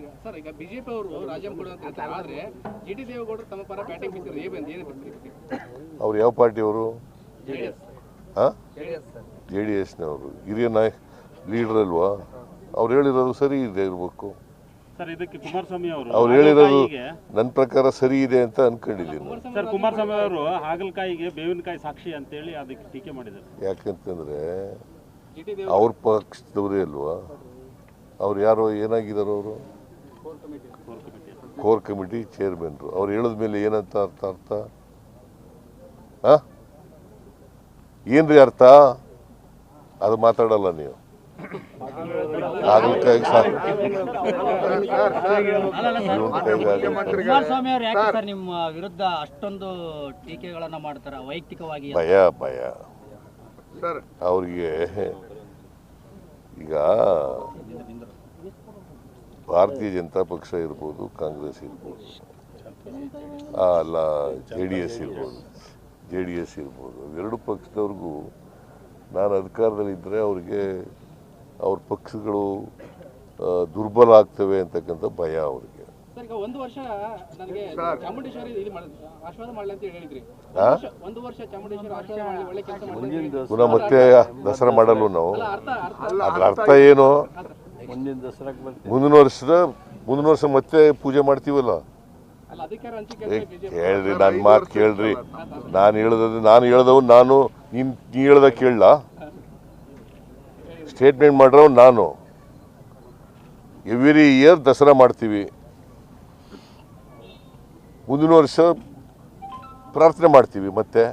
ಈಗ ಸರ್ ಈಗ ಬಿಜೆಪಿ ಅವರು ರಾಜೀನಾಮೆ ಕೊಡು ಅಂತ ಹೇಳ್ತಾರೆ. ಆದ್ರೆ ಜಿ ಟಿ ದೇವೇಗೌಡರು ತಮ್ಮ ಪರ ಬ್ಯಾಟಿಂಗ್ ಬಿಟ್ಟಿದ್ರು ಏನ್ ಏನು ಅವ್ರು ಯಾವ ಪಾರ್ಟಿಯವರು? J D ಎಸ್ನವರು. ಹಿರಿಯ ನಾಯಕ ಲೀಡರ್ ಅಲ್ವಾ? ಅವ್ರು ಹೇಳಿರೋದು ಸರಿ ಇದೆ ಇರಬೇಕು. ಸರ್ ಇದಕ್ಕೆ ಕುಮಾರಸ್ವಾಮಿ ಅವರು ಅವ್ರು ಹೇಳಿರೋದು ನನ್ನ ಪ್ರಕಾರ ಸರಿ ಇದೆ ಅಂತ ಅನ್ಕೊಂಡಿದ್ದೀನಿ ಸರ್ ಕುಮಾರಸ್ವಾಮಿ ಅವರು ಹಾಗಲಕಾಯಿಗೆ ಬೇವಿನಕಾಯಿ ಸಾಕ್ಷಿ ಅಂತೇಳಿ ಅದಕ್ಕೆ ಟೀಕೆ ಮಾಡಿದ್ದಾರೆ. ಯಾಕಂತಂದ್ರೆ ಅವ್ರ ಪಕ್ಷದವರೇ ಅಲ್ವಾ? ಅವ್ರು ಯಾರೋ ಏನಾಗಿದಾರೋ ಅವರು? ಕೋರ್ ಕಮಿಟಿ ಚೇರ್ಮನ್ರು ಅವ್ರು ಹೇಳಿದ ಮೇಲೆ ಏನಂತ ಅರ್ಥ ಅರ್ಥ? ಆ? ಏನ್ರಿ ಅರ್ಥ? ಅದು ಮಾತಾಡಲ್ಲ ನೀವು. ಹಾಗಲಕಾಯಿ ಸರ್ ನಿಮ್ಮ ವಿರುದ್ಧ ಅಷ್ಟೊಂದು ಟೀಕೆಗಳನ್ನ ಮಾಡ್ತಾರ? ವೈಯಕ್ತಿಕವಾಗಿ ಭಯ ಭಯ. ಅವ್ರಿಗೆ ಈಗ ಭಾರತೀಯ ಜನತಾ ಪಕ್ಷ ಇರ್ಬೋದು ಕಾಂಗ್ರೆಸ್ ಇರ್ಬೋದು. ಆ, ಅಲ್ಲ ಜೆ ಡಿ ಎಸ್ ಇರ್ಬೋದು ಜೆ ಡಿ ಎಸ್ ಇರ್ಬೋದು. ಎರಡು ಪಕ್ಷದವ್ರಿಗೂ ನಾನು ಅಧಿಕಾರದಲ್ಲಿದ್ದರೆ ಅವ್ರಿಗೆ ಅವ್ರ ಪಕ್ಷಗಳು ದುರ್ಬಲ ಆಗ್ತವೆ ಅಂತಕ್ಕಂಥ ಭಯ ಅವ್ರಿಗೆ. ಸರ್ ಒಂದು ವರ್ಷ ನನಗೆ ಚಾಮುಂಡೇಶ್ವರಿ ಇದು ಮಾಡ ಆಶೀರ್ವಾದ ಮಾಡಲಿ ಅಂತ ಹೇಳಿದ್ರಿ. ಒಂದು ವರ್ಷ- ಒಂದು ವರ್ಷ ಚಾಮುಂಡೇಶ್ವರಿ ಆಶೀರ್ವಾದ ಮಾಡಲಿ ಒಳ್ಳೆ ಕೆಲಸ ಮಾಡಿ ಪುನಃ ಮತ್ತೆ ದಸರಾ ಮಾಡಲು ನಾವು. ಅದ್ರ ಅರ್ಥ ಏನು? ಮುಂದಿನ ವರ್ಷದ ಮುಂದಿನ ವರ್ಷ ಮತ್ತೆ ಪೂಜೆ ಮಾಡ್ತೀವಲ್ಲ? ಕೇಳ್ರಿ ನನ್ನ ಮಾತು ಕೇಳ್ರಿ. ನಾನು ಹೇಳ್ದ ನಾನು ಹೇಳ್ದವ್ ನಾನು ನೀನು ನೀ ಹೇಳ್ದ ಕೇಳಲ್ಲ ಸ್ಟೇಟ್ಮೆಂಟ್ ಮಾಡ್ರವ್ ನಾನು. ಎವ್ರಿ ಇಯರ್ ದಸರಾ ಮಾಡ್ತೀವಿ. ಮುಂದಿನ ವರ್ಷ ಪ್ರಾರ್ಥನೆ ಮಾಡ್ತೀವಿ ಮತ್ತೆ.